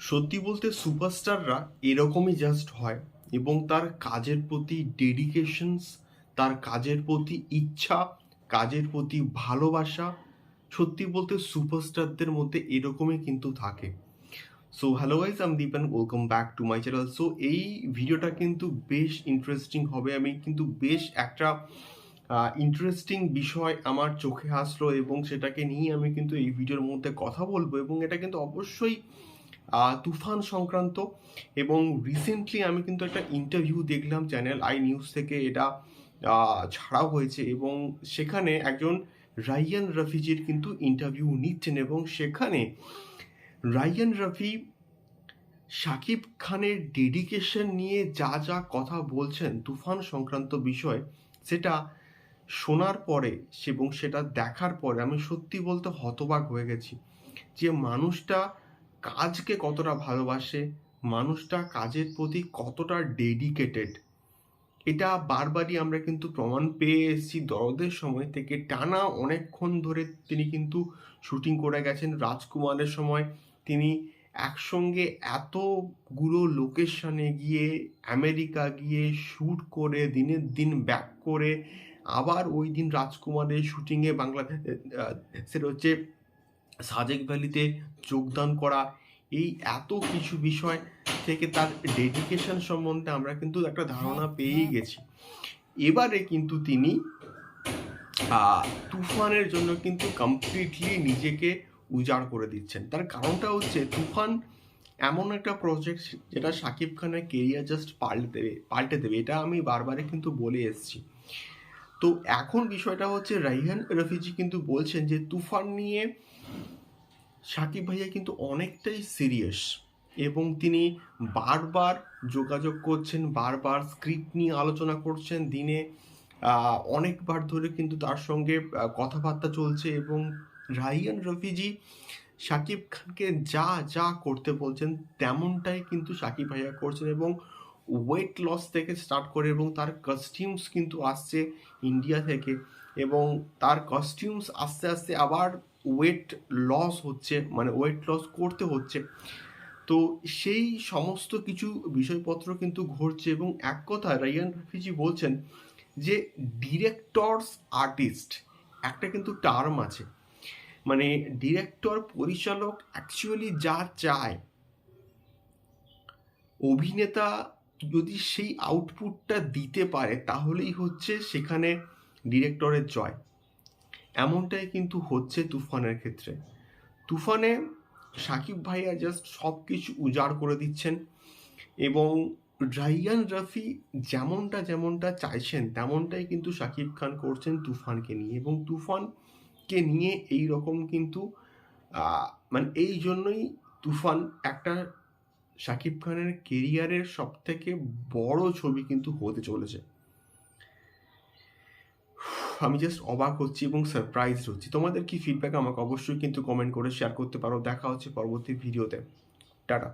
সত্যি বলতে সুপারস্টাররা এরকমই জাস্ট হয় এবং তার কাজের প্রতি ডেডিকেশনস তার কাজের প্রতি ইচ্ছা, কাজের প্রতি ভালোবাসা সত্যি বলতে সুপারস্টারদের মধ্যে এরকমই কিন্তু থাকে। So hello guys I'm Dipan welcome back to my channel so এই ভিডিওটা কিন্তু বেশ ইন্টারেস্টিং হবে। আমি কিন্তু বেশ একটা ইন্টারেস্টিং বিষয় আমার চোখে আসলো এবং সেটাকে নিয়ে আমি কিন্তু এই ভিডিওর মধ্যে কথা বলব এবং এটা কিন্তু অবশ্যই তুফান সংক্রান্ত এবং রিসেন্টলি আমি কিন্তু একটা ইন্টারভিউ দেখলাম চ্যানেল আই নিউজ থেকে, এটা ছাড়াও হয়েছে এবং সেখানে একজন রাইয়ান রফিজির কিন্তু ইন্টারভিউ নিচ্ছেন এবং সেখানে রাইয়ান রফি শাকিব খানের ডেডিকেশন নিয়ে যা যা কথা বলছেন তুফান সংক্রান্ত বিষয়, সেটা শোনার পরে এবং সেটা দেখার পরে আমি সত্যি বলতে হতবাক হয়ে গেছি যে মানুষটা কাজকে কতটা ভালোবাসে, মানুষটা কাজের প্রতি কতটা ডেডিকেটেড এটা বারবারই আমরা কিন্তু প্রমাণ পেয়ে এসেছি। দরদের সময় থেকে টানা অনেকক্ষণ ধরে তিনি কিন্তু শুটিং করে গেছেন। রাজকুমারের সময় তিনি একসঙ্গে এতগুলো লোকেশনে গিয়ে, আমেরিকা গিয়ে শ্যুট করে, দিনের দিন ব্যাক করে, আবার ওই দিন রাজকুমারের শুটিংয়ে বাংলাদেশ সেটা হচ্ছে সাজেক ভ্যালিতে যোগদান করা এই এত কিছু বিষয় থেকে তার ডেডিকেশন সম্বন্ধে আমরা কিন্তু একটা ধারণা পেয়েই গেছি। এবারে কিন্তু তিনি তুফানের জন্য কিন্তু কমপ্লিটলি নিজেকে উজাড় করে দিচ্ছেন। তার কারণটা হচ্ছে তুফান এমন একটা প্রজেক্ট যেটা শাকিব খানের কেরিয়ার জাস্ট পাল্টে দেবে পাল্টে দেবে এটা আমি বারবারই কিন্তু বলে এসেছি। তো এখন বিষয়টা হচ্ছে রাইহান রফিজি কিন্তু বলছেন যে তুফান নিয়ে সাকিব ভাইয়া কিন্তু অনেকটাই সিরিয়াস এবং তিনি বারবার যোগাযোগ করছেন, বারবার স্ক্রিপ্ট নিয়ে আলোচনা করছেন। দিনে অনেকবার ধরে কিন্তু তার সঙ্গে কথাবার্তা চলছে এবং রাইয়ান রফিজি সাকিব খানকে যা যা করতে বলছেন তেমনটাই কিন্তু সাকিব ভাইয়া করছেন এবং ওয়েট লস থেকে স্টার্ট করে এবং তার কস্টিউমস কিন্তু আসছে ইন্ডিয়া থেকে। এবং তার কস্টিউমস আস্তে আস্তে আবার ওয়েট লস হচ্ছে মানে ওয়েট লস করতে হচ্ছে। তো সেই সমস্ত কিছু বিষয়পত্র কিন্তু ঘটছে এবং এক কথা রাইয়ান রফিজি বলছেন যে ডিরেক্টরস আর্টিস্ট একটা কিন্তু টার্ম আছে। মানে ডিরেক্টর পরিচালক অ্যাকচুয়ালি যা চায়। অভিনেতা যদি সেই আউটপুটটা দিতে পারে তাহলেই হচ্ছে সেখানে ডিরেক্টরের জয়। এমনটাই কিন্তু হচ্ছে তুফানের ক্ষেত্রে। তুফানে সাকিব ভাইয়া জাস্ট সব কিছু উজাড় করে দিচ্ছেন এবং রাইয়ান রফি যেমনটা যেমনটা চাইছেন, তেমনটাই কিন্তু সাকিব খান করছেন তুফানকে নিয়ে এবং তুফানকে নিয়ে এই রকম কিন্তু মানে এই জন্যই তুফান একটা সাকিব খানের কেরিয়ারের সবথেকে বড় ছবি কিন্তু হতে চলেছে। আমি জাস্ট অবাক হচ্ছি এবং সারপ্রাইজ হচ্ছি। তোমাদের কি ফিডব্যাক আমাকে অবশ্যই কিন্তু কমেন্ট করে শেয়ার করতে পারো। দেখা হচ্ছে পরবর্তী ভিডিওতে টাটা।